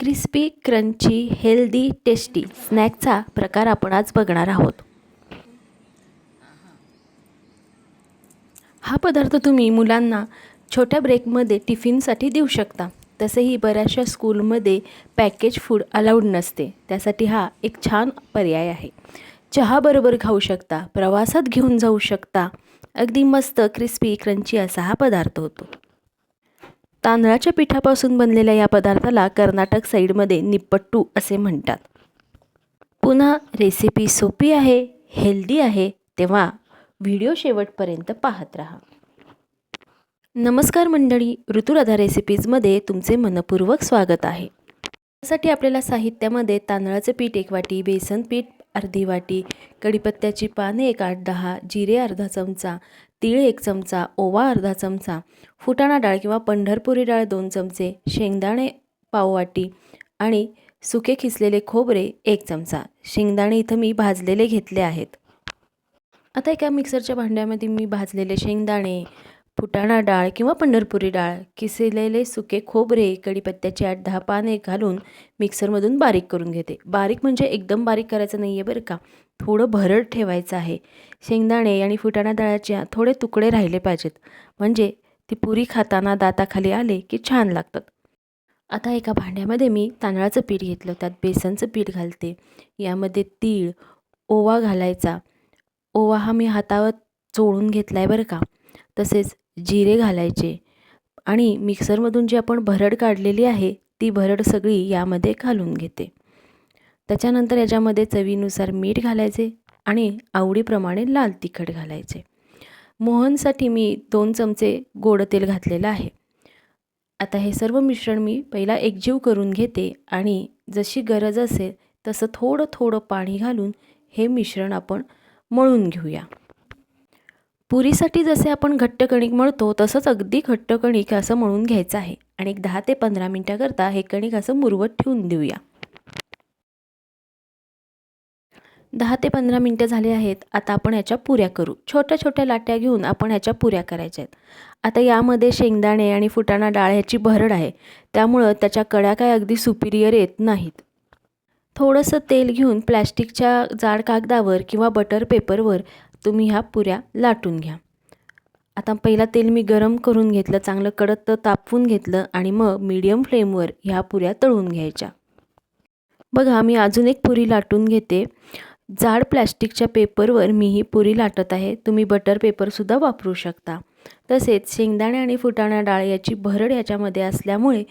Crispy crunchy healthy tasty स्नॅकचा प्रकार आपण आज बघणार आहोत. हा पदार्थ तुम्ही मुलांना छोट्या ब्रेकमध्ये टिफिनसाठी देऊ शकता. तसेही बऱ्याचशा स्कूलमध्ये पॅकेज फूड अलाउड नसते. त्यासाठी हा एक छान पर्याय आहे. चहाबरोबर खाऊ शकता प्रवासात घेऊन जाऊ शकता. अगदी मस्त क्रिस्पी क्रंची असा हा पदार्थ होतो. तांदळाच्या पिठापासून बनलेल्या या पदार्थाला कर्नाटक साईडमध्ये निप्पट्टू असे म्हणतात. पुन्हा रेसिपी सोपी आहे हेल्दी आहे तेव्हा व्हिडिओ शेवटपर्यंत पाहत राहा. नमस्कार मंडळी ऋतुराधा रेसिपीजमध्ये तुमचे मनपूर्वक स्वागत आहे. त्यासाठी आपल्याला साहित्यामध्ये तांदळाचं पीठ एक वाटी बेसन पीठ अर्धी वाटी कढीपत्त्याची पाने एक आठ दहा जिरे अर्धा चमचा तीळ एक चमचा ओवा अर्धा चमचा फुटाणा डाळ किंवा पंढरपुरी डाळ दोन चमचे शेंगदाणे पाववाटी आणि सुके खिसलेले खोबरे एक चमचा. शेंगदाणे इथं मी भाजलेले घेतले आहेत. आता एका मिक्सरच्या भांड्यामध्ये मी भाजलेले शेंगदाणे फुटाणा डाळ किंवा पंढरपुरी डाळ किसलेले सुके खोबरे कढीपत्त्याची आठ दहा पाने घालून मिक्सरमधून बारीक करून घेते. बारीक म्हणजे एकदम बारीक करायचं नाही आहे बरं का. थोडं भरड ठेवायचं आहे. शेंगदाणे आणि फुटाणा डाळाच्या थोडे तुकडे राहिले पाहिजेत. म्हणजे ती पुरी खाताना दाताखाली आले की छान लागतात. आता एका भांड्यामध्ये मी तांदळाचं पीठ घेतलं. त्यात बेसनचं पीठ घालते. यामध्ये तीळ ओवा घालायचा. ओवा हा मी हातावर चोळून घेतला आहे बरं का. तसेच जिरे घालायचे आणि मिक्सरमधून जी आपण भरड काढलेली आहे ती भरड सगळी यामध्ये घालून घेते. त्याच्यानंतर याच्यामध्ये चवीनुसार मीठ घालायचे आणि आवडीप्रमाणे लाल तिखट घालायचे. मोहनसाठी मी दोन चमचे गोड तेल घातलेलं आहे. आता हे सर्व मिश्रण मी पहिला एकजीव करून घेते आणि जशी गरज असेल तसं थोडं थोडं पाणी घालून हे मिश्रण आपण मळून घेऊया. पुरीसाठी जसे आपण घट्ट कणिक मळतो तसंच अगदी घट्ट कणिक असं मळून घ्यायचं आहे. आणि एक दहा ते पंधरा मिनटाकरता हे कणिक असं मुरवत ठेवून देऊया. दहा ते पंधरा मिनटं झाले आहेत. आता आपण ह्याच्या पुऱ्या करू. छोट्या छोट्या लाट्या घेऊन आपण ह्याच्या पुऱ्या करायच्या आहेत. आता यामध्ये शेंगदाणे आणि फुटाणा डाळ ह्याची भरड आहे. त्यामुळं त्याच्या कड्या काय अगदी सुपिरियर येत नाहीत. थोडंसं तेल घेऊन प्लॅस्टिकच्या जाड कागदावर किंवा बटर पेपरवर तुम्ही ह्या पुऱ्या लाटून घ्या. आता पहिला तेल मी गरम करून घेतलं चांगलं कडक तापवून घेतलं आणि मग मीडियम फ्लेमवर ह्या पुऱ्या तळून घ्यायच्या. बघा मी अजून एक पुरी लाटून घेते. जाड प्लॅस्टिकच्या पेपरवर मी ही पुरी लाटत आहे. तुम्ही बटर पेपरसुद्धा वापरू शकता. तसेच शेंगदाणे आणि फुटाणा डाळ याची भरड याच्यामध्ये असल्यामुळे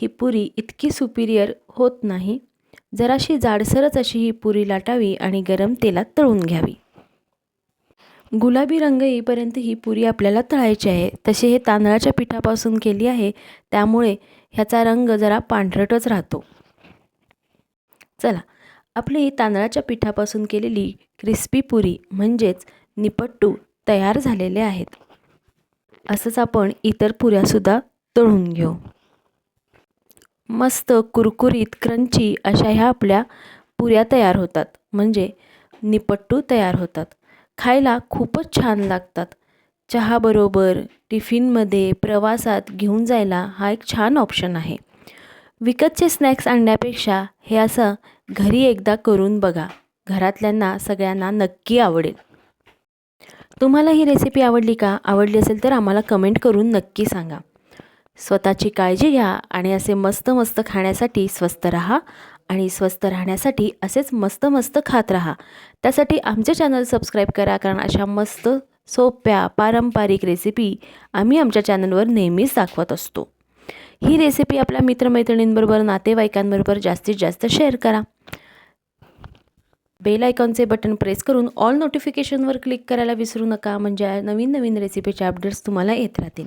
ही पुरी इतकी सुपिरियर होत नाही. जराशी जाडसरच अशी ही पुरी लाटावी आणि गरम तेलात तळून घ्यावी. गुलाबी रंग येईपर्यंत ही पुरी आपल्याला तळायची आहे. तसे हे तांदळाच्या पिठापासून केली आहे. त्यामुळे ह्याचा रंग जरा पांढरटच राहतो. चला आपली तांदळाच्या पिठापासून केलेली क्रिस्पी पुरी म्हणजेच निपट्टू तयार झालेले आहेत. असंच आपण इतर पुऱ्यासुद्धा तळून घेऊ. मस्त कुरकुरीत क्रंची अशा ह्या आपल्या पुऱ्या तयार होतात. म्हणजे निपट्टू तयार होतात. खायला खूपच छान लागतात. चहाबरोबर टिफिनमध्ये प्रवासात घेऊन जायला हा एक छान ऑप्शन आहे. विकतचे स्नॅक्स आणण्यापेक्षा हे असं घरी एकदा करून बघा. घरातल्यांना सगळ्यांना नक्की आवडेल. तुम्हाला ही रेसिपी आवडली का? आवडली असेल तर आम्हाला कमेंट करून नक्की सांगा. स्वतःची काळजी घ्या आणि असे मस्त मस्त खाण्यासाठी स्वस्त राहा आणि स्वस्त राहण्यासाठी असेच मस्त मस्त खात राहा. त्यासाठी आमचे चॅनल सबस्क्राईब करा कारण अशा मस्त सोप्या पारंपरिक रेसिपी आम्ही आमच्या चॅनलवर नेहमीच दाखवत असतो. ही रेसिपी आपल्या मित्रमैत्रिणींबरोबर नातेवाईकांबरोबर जास्तीत जास्त शेअर करा. बेल आयकॉनचे बटन प्रेस करून ऑल नोटिफिकेशनवर क्लिक करायला विसरू नका. म्हणजे नवीन नवीन रेसिपीचे अपडेट्स तुम्हाला येत राहतील.